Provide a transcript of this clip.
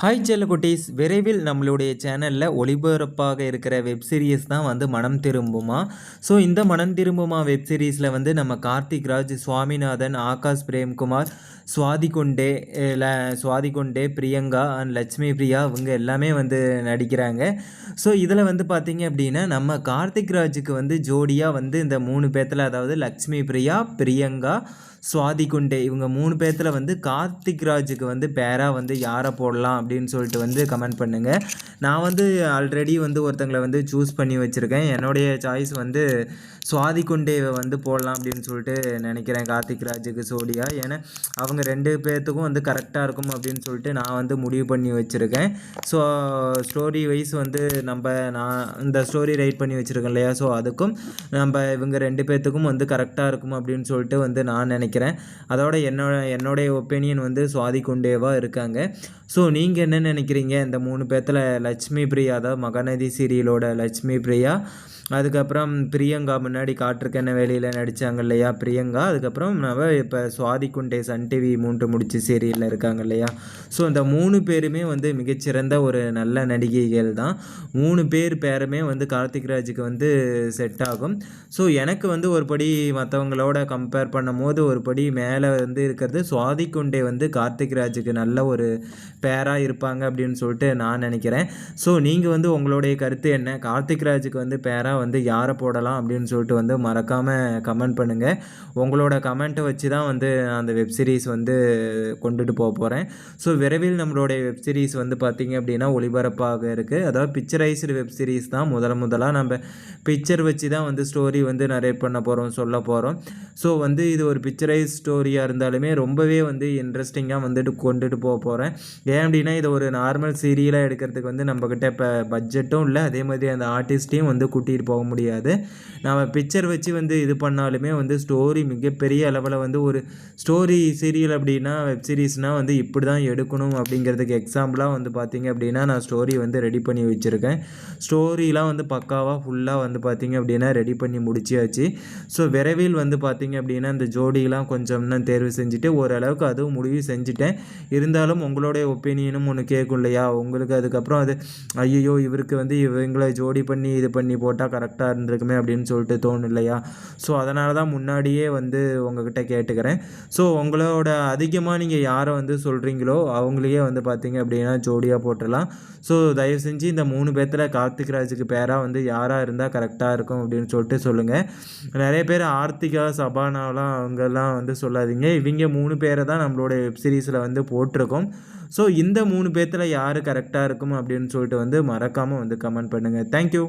Hi செல்லக்குட்டீஸ். விரைவில் நம்மளுடைய சேனலில் ஒளிபரப்பாக இருக்கிற வெப் சீரிஸ் தான் வந்து மனம் திரும்புமா? ஸோ இந்த மனம் திரும்புமா வெப் சீரிஸில் வந்து நம்ம கார்த்திக் ராஜ் சுவாமிநாதன் ஆகாஷ் பிரேம்குமார் சுவாதி கொண்டே இல்லை சுவாதி கொண்டே பிரியங்கா அண்ட் லட்சுமி பிரியா இவங்க எல்லாமே வந்து நடிக்கிறாங்க. ஸோ இதில் வந்து பார்த்திங்க அப்படின்னா நம்ம கார்த்திக் ராஜுக்கு வந்து ஜோடியாக வந்து இந்த மூணு பேர்த்தில் அதாவது லக்ஷ்மி பிரியா பிரியங்கா சுவாதி குண்டே இவங்க மூணு பேர்த்தில் வந்து கார்த்திக் ராஜுக்கு வந்து பேராக வந்து யாரை போடலாம் அப்படின்னு சொல்லிட்டு வந்து கமெண்ட் பண்ணுங்கள் நான் வந்து ஆல்ரெடி வந்து ஒருத்தங்களை வந்து சூஸ் பண்ணி வச்சுருக்கேன். என்னுடைய சாய்ஸ் வந்து சுவாதி குண்டேவை வந்து போடலாம் அப்படின்னு சொல்லிட்டு நினைக்கிறேன். கார்த்திக் ராஜுக்கு சோடியா ஏன்னா அவங்க ரெண்டு பேர்த்துக்கும் வந்து கரெக்டாக இருக்கும் அப்படின்னு சொல்லிட்டு நான் வந்து முடிவு பண்ணி வச்சுருக்கேன். ஸோ ஸ்டோரி வைஸ் வந்து நம்ம நான் இந்த ஸ்டோரி ரைட் பண்ணி வச்சுருக்கேன் இல்லையா? ஸோ அதுக்கும் நம்ம இவங்க ரெண்டு பேர்த்துக்கும் வந்து கரெக்டாக இருக்கும் அப்படின்னு சொல்லிட்டு வந்து நான் நினைக்கிறேன். அதோட என்னோட என்னுடைய ஒப்பீனியன் வந்து சுவாதி குண்டேவாக இருக்காங்க. ஸோ நீங்கள் என்ன நினைக்கிறீங்க? இந்த மூணு பேர்த்தில் லட்சுமி பிரியா அதாவது மகாநதி சீரியலோட லட்சுமி பிரியா. அதுக்கப்புறம் பிரியங்கா முன்னாடி காற்றுக்கென்ன வேலையில் நடித்தாங்க இல்லையா பிரியங்கா. அதுக்கப்புறம் நம்ம இப்போ சுவாதி குண்டே சன் டிவி மூன்று முடிச்சு சீரியலில் இருக்காங்க இல்லையா. ஸோ இந்த மூணு பேருமே வந்து மிகச்சிறந்த ஒரு நல்ல நடிகைகள் தான். மூணு பேர் பேருமே வந்து கார்த்திக் ராஜுக்கு வந்து செட் ஆகும். ஸோ எனக்கு வந்து ஒரு படி மற்றவங்களோட கம்பேர் பண்ணும் போது ஒரு படி மேலே வந்து இருக்கிறது சுவாதி குண்டே வந்து கார்த்திக் ராஜுக்கு நல்ல ஒரு பேராக இருப்பாங்க அப்படின்னு சொல்லிட்டு நான் நினைக்கிறேன். ஸோ நீங்கள் வந்து உங்களுடைய கருத்து என்ன? கார்த்திக் ராஜுக்கு வந்து பேராக வந்து யாரை போடலாம் அப்படின்னு சொல்லிட்டு வந்து மறக்காமல் கமெண்ட் பண்ணுங்கள் உங்களோட கமெண்ட்டை வச்சு தான் வந்து அந்த வெப்சீரிஸ் வந்து கொண்டுட்டு போக போகிறேன் ஸோ விரைவில் நம்மளுடைய வெப்சீரிஸ் வந்து பார்த்திங்க அப்படின்னா ஒளிபரப்பாக இருக்குது அதாவது பிக்சரைஸ்டு வெப்சீரிஸ் தான் முதல் முதலாக நம்ம பிக்சர் வச்சு தான் வந்து ஸ்டோரி வந்து நரேட் பண்ண போகிறோம் சொல்ல போகிறோம் ஸோ வந்து இது ஒரு பிக்சரைஸ் ஸ்டோரியாக இருந்தாலுமே ரொம்பவே வந்து இன்ட்ரெஸ்டிங்காக வந்துட்டு கொண்டுட்டு போக போகிறேன் ஏன் அப்படின்னா இது ஒரு நார்மல் சீரியலாக எடுக்கிறதுக்கு வந்து நம்மக்கிட்ட இப்போ பட்ஜெட்டும் இல்லை அதே மாதிரி அந்த ஆர்டிஸ்ட்டையும் வந்து கூட்டிகிட்டு போக முடியாது. நம்ம பிக்சர் வச்சு வந்து இது பண்ணாலுமே வந்து ஸ்டோரி மிகப்பெரிய அளவில் வந்து ஒரு ஸ்டோரி சீரியல் அப்படின்னா வெப் சீரிஸ்னால் வந்து இப்படி தான் எடுக்கணும் அப்படிங்கிறதுக்கு எக்ஸாம்பிளாக வந்து பார்த்திங்க அப்படின்னா நான் ஸ்டோரி வந்து ரெடி பண்ணி வச்சுருக்கேன். ஸ்டோரிலாம் வந்து பக்காவாக ஃபுல்லாக வந்து பார்த்திங்க அப்படின்னா ரெடி பண்ணி முடிச்சியாச்சு ஸோ விரைவில் வந்து பார்த்திங்க அப்படின்னா இந்த ஜோடியெலாம் கொஞ்சம் இன்னும் தேர்வு செஞ்சுட்டு ஓரளவுக்கு அதுவும் முடிவு செஞ்சுட்டேன். இருந்தாலும் உங்களுடைய ஒப்பீனியனும் ஒன்று கேட்கும் இல்லையா உங்களுக்கு அதுக்கப்புறம் அது ஐயோ இவருக்கு வந்து இவங்களை ஜோடி பண்ணி இது பண்ணி போட்டால் கரெக்டாக இருந்திருக்குமே அப்படின்னு சொல்லிட்டு தோணும் இல்லையா ஸோ அதனால தான் முன்னாடியே வந்து உங்ககிட்ட கேட்டுக்கிறேன். ஸோ உங்களோட அதிகமாக நீங்கள் யாரை வந்து சொல்கிறீங்களோ அவங்களையே வந்து பார்த்தீங்க அப்படின்னா ஜோடியாக போட்டுடலாம். ஸோ தயவு செஞ்சு இந்த மூணு பேர்த்தில் கார்த்திக் ராஜுக்கு பேராக வந்து யாராக இருந்தால் கரெக்டாக இருக்கும் அப்படின்னு சொல்லிட்டு சொல்லுங்கள் நிறைய பேர் ஆர்த்திகா சபானாலாம் அவங்கெல்லாம் வந்து சொல்லாதீங்க. இவங்க மூணு பேரை தான் நம்மளோட வெப் சீரிஸில் வந்து போட்டிருக்கோம். ஸோ இந்த மூணு பேர்த்தில் யார் கரெக்டாக இருக்கும் அப்படின்னு சொல்லிட்டு வந்து மறக்காமல் வந்து கமெண்ட் பண்ணுங்கள் தேங்க்யூ